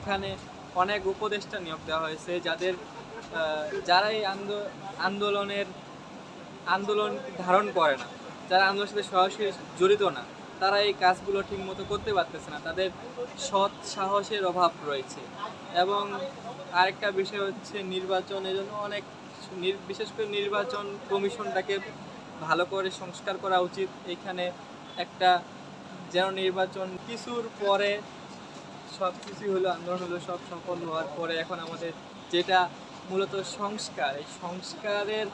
এখানে অনেক উপদেষ্টা নিয়োগ দেওয়া হয়েছে, যাদের যারা এই আন্দো- আন্দোলনের, আন্দোলন ধারণ করে না, যারা আন্দোলনের সাথে সরাসরি জড়িত না, তারা এই কাজগুলো ঠিকমতো করতে পারতেছে না, তাদের সৎ সাহসের অভাব রয়েছে। এবং আরেকটা বিষয় হচ্ছে নির্বাচনের জন্য অনেক বিশেষ করে নির্বাচন কমিশনটাকে ভালো করে সংস্কার করা উচিত। এখানে একটা যেন নির্বাচন কিছুর পরে সব কিছুই হলো আন্দোলন হলো সব সফল হওয়ার পরে এখন আমাদের যেটা মূলত সংস্কার, এই সংস্কারের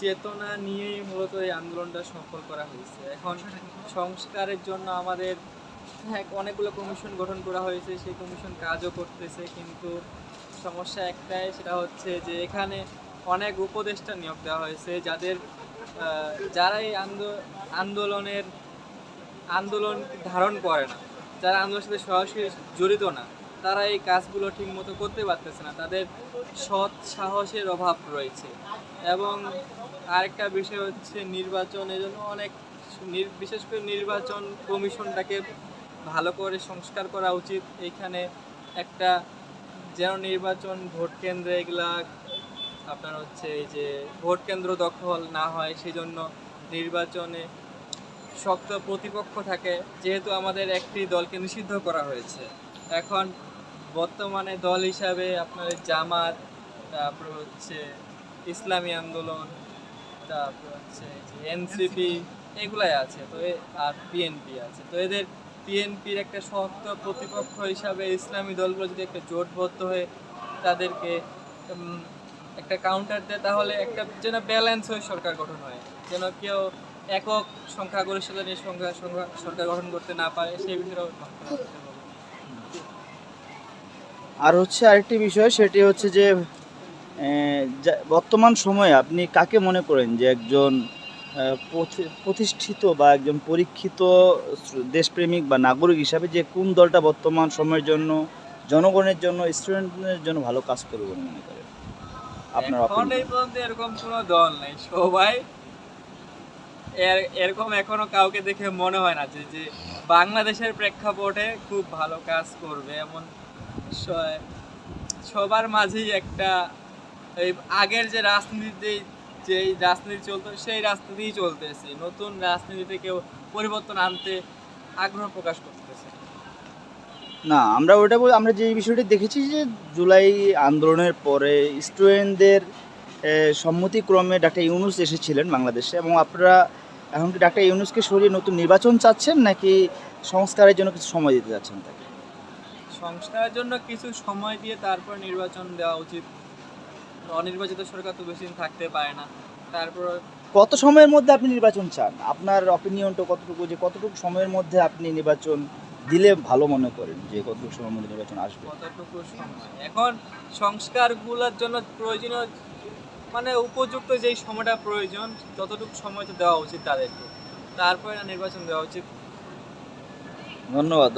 চেতনা নিয়েই মূলত এই আন্দোলনটা সফল করা হয়েছে। এখন সংস্কারের জন্য আমাদের হ্যাঁ অনেকগুলো কমিশন গঠন করা হয়েছে, সেই কমিশন কাজও করতেছে, কিন্তু সমস্যা একটাই, সেটা হচ্ছে যে এখানে অনেক উপদেষ্টা নিয়োগ দেওয়া হয়েছে, যাদের যারা এই আন্দোলনের, আন্দোলন ধারণ করে না। যারা আন্দোলনের সাথে সরাসরি জড়িত না, তারা এই কাজগুলো ঠিকমতো করতে পারতেছে না। তাদের সৎ সাহসের অভাব রয়েছে। এবং আরেকটা বিষয় হচ্ছে নির্বাচনের জন্য অনেক বিশেষ করে নির্বাচন কমিশনটাকে ভালো করে সংস্কার করা উচিত। এখানে একটা যেন নির্বাচন ভোট কেন্দ্রে এগুলা আপনার হচ্ছে এই যে ভোট কেন্দ্র দখল না হয় সেই জন্য নির্বাচনে শক্ত প্রতিপক্ষ থাকে যেহেতু আমাদের একটি দলকে নিষিদ্ধ করা হয়েছে। এখন বর্তমানে দল হিসাবে আপনার জামাত তারপর হচ্ছে ইসলামী আন্দোলন তারপর হচ্ছে এনসিপি এগুলাই আছে। তো এ- আর বিএনপি আছে। তো এদের বিএনপির একটা শক্ত প্রতিপক্ষ হিসাবে ইসলামী দলগুলো যদি একটা জোটবদ্ধ হয়ে তাদেরকে একটা কাউন্টার দেয় তাহলে একটা যেন ব্যালেন্স হয়ে সরকার গঠন হয়। যেন কেউ একক সংখ্যাগরিষ্ঠতা নিয়ে সংখ্যা সংখ্যা সরকার গঠন করতে না পারে সেই বিষয়েও আর হচ্ছে আরেকটি বিষয় সেটি হচ্ছে যে বর্তমান সময়ে আপনি কাকে মনে করেন যে একজন প্রতিষ্ঠিত বা একজন পরীক্ষিত দেশপ্রেমিক বা নাগরিক হিসাবে যে কোন দলটা বর্তমান সময়ের জন্য জনগণের জন্য স্টুডেন্টদের জন্য ভালো কাজ করবে বলে মনে করেন? আপনার এরকম কোনো দল নেই। সবাই এরকম এখনও কাউকে দেখে মনে হয় না যে যে বাংলাদেশের প্রেক্ষাপটে খুব ভালো কাজ করবে। এমন সবার মাঝেই একটা এই আগের যে রাজনীতি, যেই রাজনীতি চলতো, সেই রাজনীতিই চলতেছে। নতুন রাজনীতিতে কেউ পরিবর্তন আনতে আগ্রহ প্রকাশ করতেছে। না, আমরা ওটা বল- আমরা যে বিষয়টি দেখেছি যে জুলাই আন্দোলনের পরে স্টুডেন্টদের সম্মতিক্রমে ডাক্তার ইউনুস এসেছিলেন বাংলাদেশে এবং আপনারা এখন কি ডাক্তার ইউনুসকে সরিয়ে নতুন নির্বাচন চাচ্ছেন নাকি সংস্কারের জন্য কিছু সময় দিতে চাচ্ছেন তাকে? সংস্কারের জন্য কিছু সময় দিয়ে তারপর নির্বাচন দেওয়া উচিত। অনির্বাচিত সরকার তো বেশি দিন থাকতে পারে না। তারপর কত সময়ের মধ্যে আপনি নির্বাচন চান? আপনার অপিনিয়নটা কতটুকু যে কতটুকু সময়ের মধ্যে আপনি নির্বাচন দিলে ভালো মনে করেন যে কতটুকু সময়ের মধ্যে নির্বাচন আসবে? কতটুকু সময়? এখন সংস্কারগুলোর জন্য প্রয়োজনীয় মানে উপযুক্ত যেই সময়টা প্রয়োজন ততটুকু সময় তো দেওয়া উচিত তাদেরকে। তারপরে নির্বাচন দেওয়া উচিত। ধন্যবাদ ধন্যবাদ।